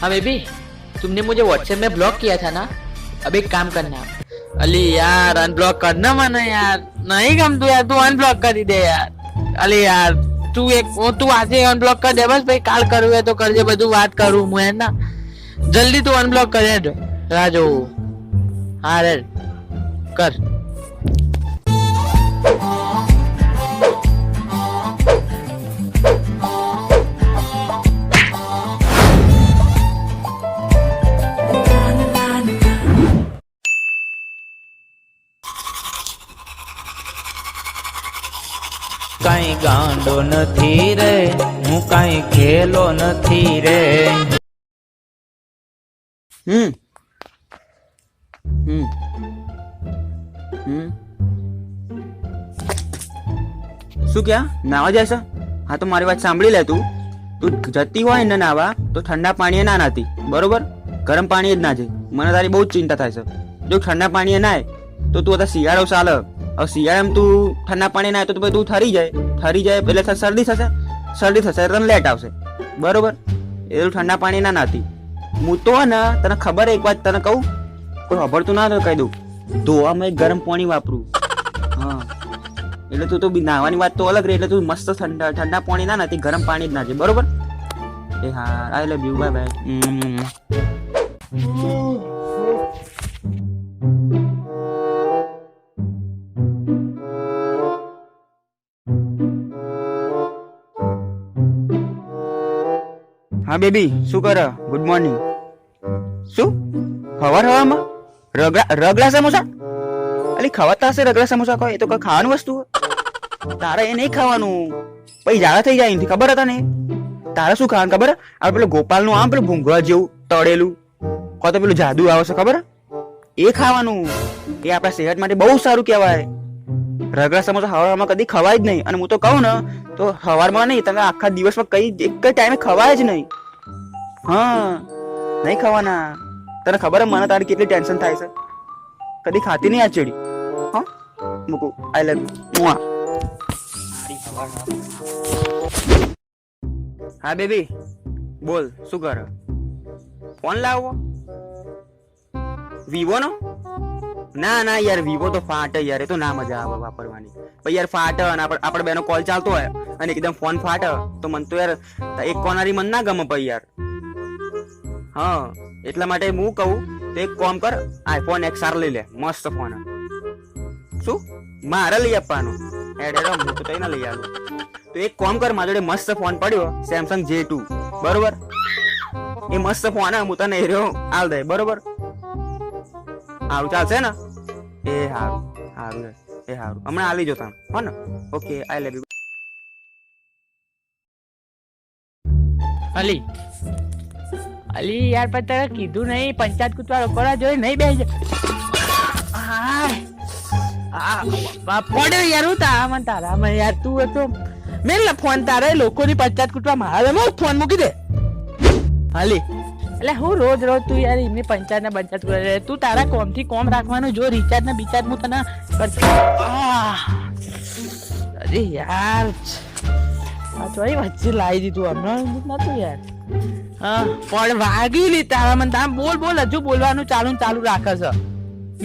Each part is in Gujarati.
हाँ बेबी तुमने मुझे व्हाट्सएप में ब्लॉक किया था ना अब एक काम करना अली यार अनब्लॉक करना मना यार नहीं गम तू यार तू अनब्लॉक कर ही दे यार અલી યાર તું એક હું તું આજે અનબ્લોક કરી દે બસ ભાઈ કાલ કરવું હોય તો કરજે બધું વાત કરું હું હે ના જલ્દી તું અનબ્લોક કરે દો રાહ જોઉં હા રે કર ગાંડો નથી રે, હું કાંઈ ખેલો નથી રે. હમ. હમ. શું ક્યાં? નાવા જશે હા, તો મારી વાત સાંભળી લે તું. તું જતી હોય ને નાવા, તો ઠંડા પાણીએ ના નાતી. બરોબર? ગરમ પાણી જ ના જઈ મને તારી બહુ જ ચિંતા થાય છે. જો ઠંડા પાણીએ નાય, તો તું અત્યારે શિયાળો ચાલે. હવે શિયાળામાં તું ઠંડા પાણી ના તો ભાઈ તું ઠરી જાય. ઠરી જાય એટલે શરદી થશે. શરદી થશે તને લેટ આવશે. બરોબર? એટલું ઠંડા પાણી ના નાતી હું તો ને તને ખબર એક વાત તને કહું? કોઈ ખબરતું ના તો કહી દઉં. ધોવામાં એક ગરમ પાણી વાપરું. હા. એટલે તું તો બી નાહવાની વાત તો અલગ રહી, એટલે તું મસ્ત ઠંડા ઠંડા પાણી ના નાતી ગરમ પાણી જ નાખજે બરોબર? એ હા I love you bye bye. હા, બેબી, શું કરે? ગુડ મોર્નિંગ શું? હવાર હવામાં? રગડા રગડા સમોસા? અલી, ખવાતા હશે રગડા સમોસા કોઈ? એ તો કોઈ ખાવાનું વસ્તુ. તારે એ નહીં ખાવાનું. પછી ઝાડા થઈ જાય એનાથી, ખબર હતા ને? તારે શું ખાવાનું ખબર? આ પેલું ગોપાલનું આમ પેલું ભૂંગળા જેવું તળેલું. કો તો પેલું જાદુ આવે છે, ખબર? એ ખાવાનું. એ આપણા સેહત માટે બહુ સારું કહેવાય. રગડા સમોસા હવારમાં કદી ખવાય જ નહીં. અને હું તો કહું ને, તો હવારમાં નહીં, તમે આખા દિવસમાં કઈ એક ટાઈમે ખવાય જ નહીં. હા. નહીં ખાવાના. તને ખબર મને તારી કેટલી ટેન્શન થાય છે? કદી ખાતી નહીં આ ચેડી. હા? મૂકું. આઈ લવ યુ હા, બેબી. બોલ, શું કરે? ફોન લાવો? વિવો નો? ના ના, યાર, વિવો તો ફાટે યાર. એ તો ના મજા આવે વાપરવાની. પણ યાર ફાટે અને આપણે બેનો કોલ ચાલતો હોય અને એકદમ ફોન ફાટે, તો મને તો યાર, એક કોનારી મન ના ગમે પછી યાર. હા, એટલા માટે હું કહું, તો એક કોમ કર આઈફોન એક્સ આર લઈ લે, મસ્ત ફોન શું? મારે લઈ આપવાનો. એડ હું તો તઈને લઈ આવું. તો એક કોમ કર, મારા જોડે મસ્ત ફોન પડ્યો સેમસંગ જે ટુ બરોબર? એ મસ્ત ફોન હું તને રહ્યો, આલ દે, બરોબર? સારું ચાલશે ને? એ સારું સારું એ સારું હમણાં આવી જો તમે હો ને? ઓકે આઈ લવ યુ અલી અલી યાર, પણ તારે કીધું નહીં, પંચાયત કૂતવા રોકડા જોઈ નહીં બે પડ્યો યાર હું તારા મને તારા મને યાર, તું હતો મેં ફોન તારે, લોકોની પંચાયત કૂટવા મારે હું ફોન મૂકી દે. હાલી. એટલે હું રોજ રોજ તું યાર એમની પંચાયત ને પંચાયત કરે તું તારા કોમથી કોમ રાખવાનું જો રિચાર્જ ને બિચાર્જ હું તને અરે યાર. ચોરી વચ્ચે લાવી દીધું હમણાં. નતું યાર. પણ વાગી લી તારા મને. તારા બોલ બોલ હજુ બોલવાનું ચાલુ ચાલુ રાખે છે.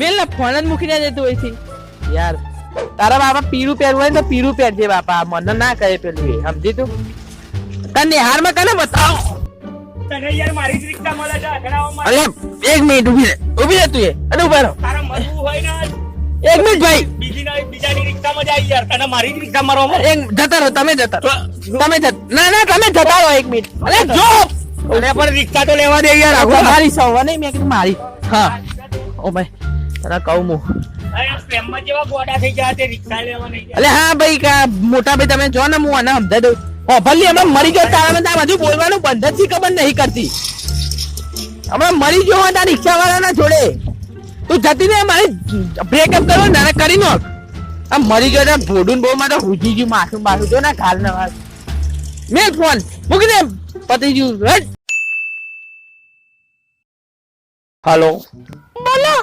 મેલ ને ફોન જ મૂકી દે હોય છે. યાર તારા બાપા પીરું પહેરવું હોય ને તો પીરું પહેરજે બાપા. મને ના કહે પેલું એ સમજી તું? તને હારમાં કને બતાવ? તને યાર મારી જ રિક્ષા મળે છે અખડાવવામાં એક મિનિટ ઊભી રહે ઊભી રહે તું એ અરે ઊભા રહો. તારે મરવું હોય ને એક મિનિટ ભાઈ. બીજી ના બીજાની રિક્ષામાં જાય યાર. તને મારી જ રિક્ષા મારવામાં. એક જતા રહો તમે જતા રહો. તમે જતા ના ના તમે જતા રહો એક મિનિટ. અરે જો. અરે પણ રિક્ષા તો લેવા દે યાર આ મારી સવા નહીં મેં કીધું મારી. હા. ઓ ભાઈ તને કહું હું. અરે પ્રેમમાં જેવા ગોડા થઈ ગયા તે રિક્ષા લેવા નહીં જાય અલે હા ભાઈ કા મોટા ભાઈ તમે જો ને હું આને સમજાઈ દઉં. ઓ ભલે હમણાં મરી ગયો તારા મને આ બધું બોલવાનું બંધ જ ખબર નહીં કરતી. હમણાં મરી ગયો હોય તારા રિક્ષા વાળાના જોડે. તું જતી ને મારે બ્રેકઅપ કરો ને કરી નો આ મરી ગયો ને ભોડું બહુ માં તો હુજી ગયું માથું માથું જો ને ખાલ ને મેં ફોન મૂકી દે પતી ગયું હાલો. બોલો.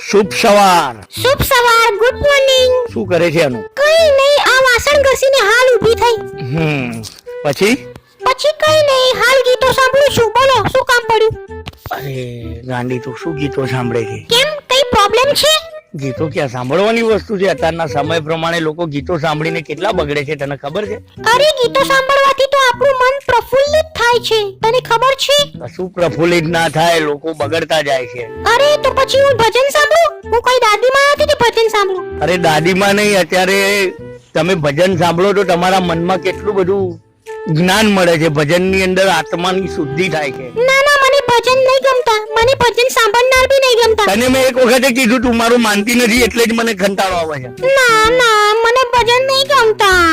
શુભ સવાર. શુભ સવાર ગુડ મોર્નિંગ. શું કરે છે એનું કઈ નહીં આ વાસણ ઘસીને હાલ ઊભી થઈ. હમ પછી? પછી પછી કઈ નહીં હાલ ગીતો સાંભળું છું. બોલો શું કામ પડ્યું? અરે ગાંડી તું શું ગીતો સાંભળે છે? કેમ કઈ પ્રોબ્લેમ છે? ગીતો ક્યાં સાંભળવાની વસ્તુ છે? અત્યારના સમય પ્રમાણે લોકો ગીતો સાંભળીને કેટલા બગડે છે તને ખબર છે? અરે ગીતો સાંભળવાથી તો આપણું મન પ્રફુલ્લિત થાય છે. તને ખબર છે? કશું પ્રફુલ્લિત ના થાય લોકો બગડતા જાય છે. અરે તો પછી હું ભજન સાંભળું? હું કોઈ દાદીમાં નથી કે ભજન સાંભળું? અરે દાદીમાં નહીં અત્યારે તમે ભજન સાંભળો તો તમારા મનમાં કેટલું બધું જ્ઞાન મળે છે. ભજનની અંદર આત્માની શુદ્ધિ થાય છે. ના ના મને ભજન નહીં ગમતા મને ભજન સાંભળનાર બી નહીં ગમતા તને મેં એક વખતે કીધું તું મારું માનતી નથી એટલે જ મને કંટાળો આવે છે. ના ના મને ભજન નહીં ગમતા.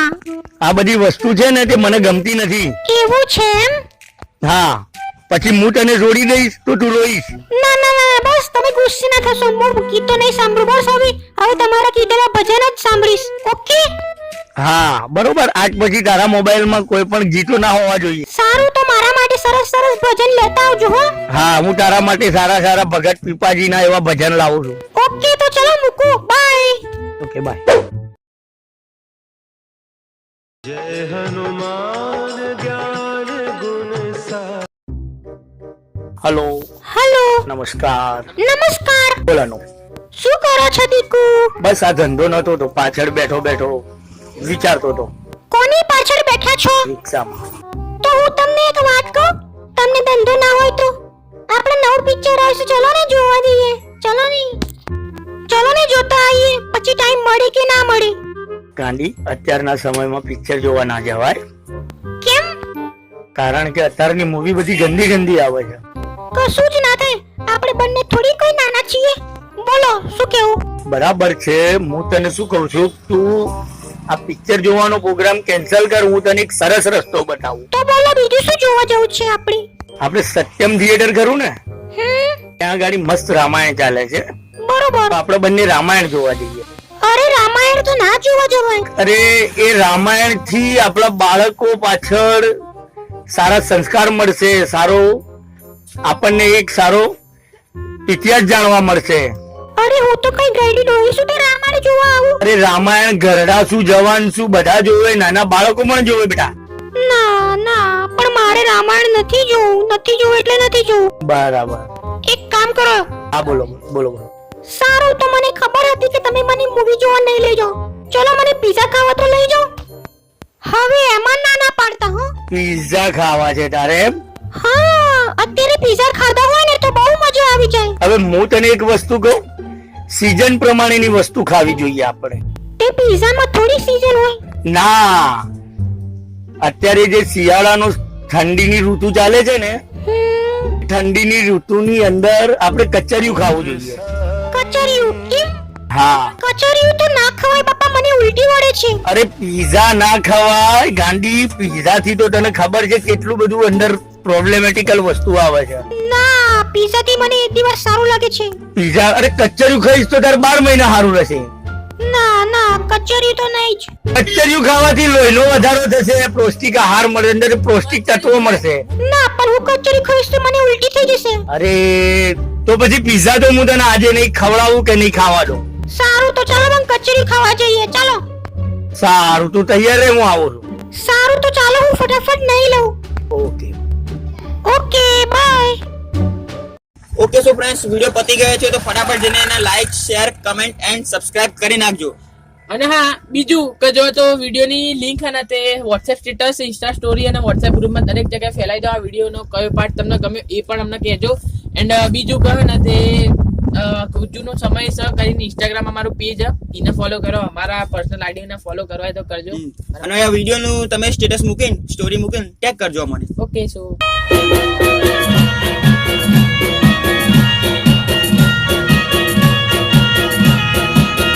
આ બધી વસ્તુ છે ને તે મને ગમતી નથી. એવું છે એમ? હા પછી હું તને જોડી દઈશ તો તું રોઈશ. ના ના ના બસ તમે ગુસ્સે ના થશો. મૂળ ગીતો નહીં સાંભળું બસ હવે હવે તમારા કીધેલા ભજન જ સાંભળીશ. ઓકે? હા બરોબર. આજ પછી તારા મોબાઈલમાં કોઈ પણ ગીતો ના હોવા જોઈએ. સારું તો મારા માટે સરસ સરસ ભજન લેતા આવજો હો. હા હું તારા માટે સારા સારા ભગત પીપાજીના એવા ભજન લાવું છું. ઓકે તો ચલો મૂકું. Bye okay bye hello hello નમસ્કાર. નમસ્કાર. બોલાનો. શું કરો છો દીકુ? બસ આ ધંધો નતો તો પાછળ બેઠો બેઠો. વિચારતો તો કોની પાછળ બેઠા છો? રિક્ષામાં. તો હું તમને એક વાત કહું? તમને ધંધો ના હોય તો? આપણે નવું પિક્ચર આવશે. ચલો ને જોવા જઈએ ચલો ને. ચલો ને જોતા આવીએ પછી ટાઈમ મળે કે ના મળે? ગાંધી અત્યારના સમયમાં પિક્ચર જોવા ના જવાય. કેમ? કારણ કે અત્યારની મૂવી બધી ગંદી ગંદી આવે છે. કશું જ ના થાય. આપણે બંને થોડી કોઈ નાના છીએ. બોલો શું કેવું બરાબર છે. હું તને શું કહું છું? તું આ પિક્ચર જોવાનો પ્રોગ્રામ કેન્સલ કર હું તને એક સરસ રસ્તો બતાવું. તો બોલો બીજું શું જોવા જવું છે આપણે? આપણે સત્યમ થિયેટર ખરું ને? ત્યાં ગાડી મસ્ત રામાયણ ચાલે છે. બરોબર. આપણે બંને રામાયણ જોવા જઈએ. અરે રામાયણ તો ના જોવા જવાય. અરે એ રામાયણથી આપણા બાળકો પાછળ સારા સંસ્કાર મળશે સારો આપણને એક સારો ઇતિહાસ જાણવા મળશે. અરે હું તો કઈ ગઈડી ડોહી છું તે રામાયણ જોવા આવું? અરે રામાયણ ગરડા શું જવાન શું બધા જોવે નાના બાળકો પણ જોવે બેટા. ના ના પણ મારે રામાયણ નથી જોવું નથી જોવું એટલે નથી જોવું. બરાબર. એક કામ કરો. હા બોલો બોલો બોલો. સારું તો મને ખબર હતી કે તમે મને મૂવી જોવા નહીં લઈ જાઓ. ચલો મને પીઝા ખાવા તો લઈ જાઓ. હવે એમાં ના ના પાડતા હો. પિઝા ખાવા છે તારે એમ? હા અત્યારે પીઝા ખાધા હોય ને તો બહુ મજા આવી જાય. હવે હું તને એક વસ્તુ કહું. સીઝન પ્રમાણેની વસ્તુ ખાવી જોઈએ આપણે. તે પીઝામાં થોડી સીઝન હોય. ના. અત્યારે જે શિયાળાનો ઠંડીની ઋતુ ચાલે છે ને ઠંડીની ઋતુની અંદર આપણે કચરિયું ખાવું જોઈએ. કચરિયું? કેમ? હા. કચરિયું તો ના ખવાય બાપા મને ઉલટી વળે છે. અરે પીઝા ના ખવાય. ગાંડી પીઝા થી તો તને ખબર છે કેટલું બધું અંદર પ્રોબ્લેમેટિકલ વસ્તુ આવે છે. ના. પીઝાથી મને એક દિવસ સારું લાગે છે. પીઝા? અરે કચરિયું ખાઈશ તો તારે બાર મહિના સારું રહેશે. ના ના કચરિયું તો નહીં જ. કચરિયું ખાવાથી લોહીનો વધારો થશે પૌષ્ટિક આહાર મળે અંદર પૌષ્ટિક તત્વો મળશે. ના પણ હું કચરિયું ખાઈશ તો મને ઉલટી થઈ જશે. અરે તો પછી પીઝા તો હું તને આજે નહીં ખવડાવું કે નહીં ખાવા દઉં? સારું તો ચાલો મને કચોરી ખાવા જઈએ ચાલો. સારું તું તૈયાર રહે હું આવું છું. સારું તો ચાલો હું ફટાફટ નહીં લઉં. Okay. Okay bye. Okay so friends video પતી ગયો છે તો ફટાફટ જઈને એને like share comment and subscribe કરી નાખજો. અને હા બીજું કે જો તો વિડીયોની લિંક અને તે વોટ્સએપ સ્ટેટસ ઇન્સ્ટા સ્ટોરી અને વોટ્સએપ ગ્રુપમાં દરેક જગ્યાએ ફેલાઈ દો આ વિડીયોનો કયો પાર્ટ તમને ગમ્યો એ પણ અમને કહેજો. એન્ડ બીજું કહો ને તે જૂનો સમય સહ કરીને ઇન્સ્ટાગ્રામ અમારું પેજ એને ફોલો કરો. અમારા પર્સનલ આઈડી ને ફોલો કરવા તો કરજો. અને આ વિડીયોનું તમે સ્ટેટસ મૂકીને સ્ટોરી મૂકીને ટેગ કરજો અમને. Okay so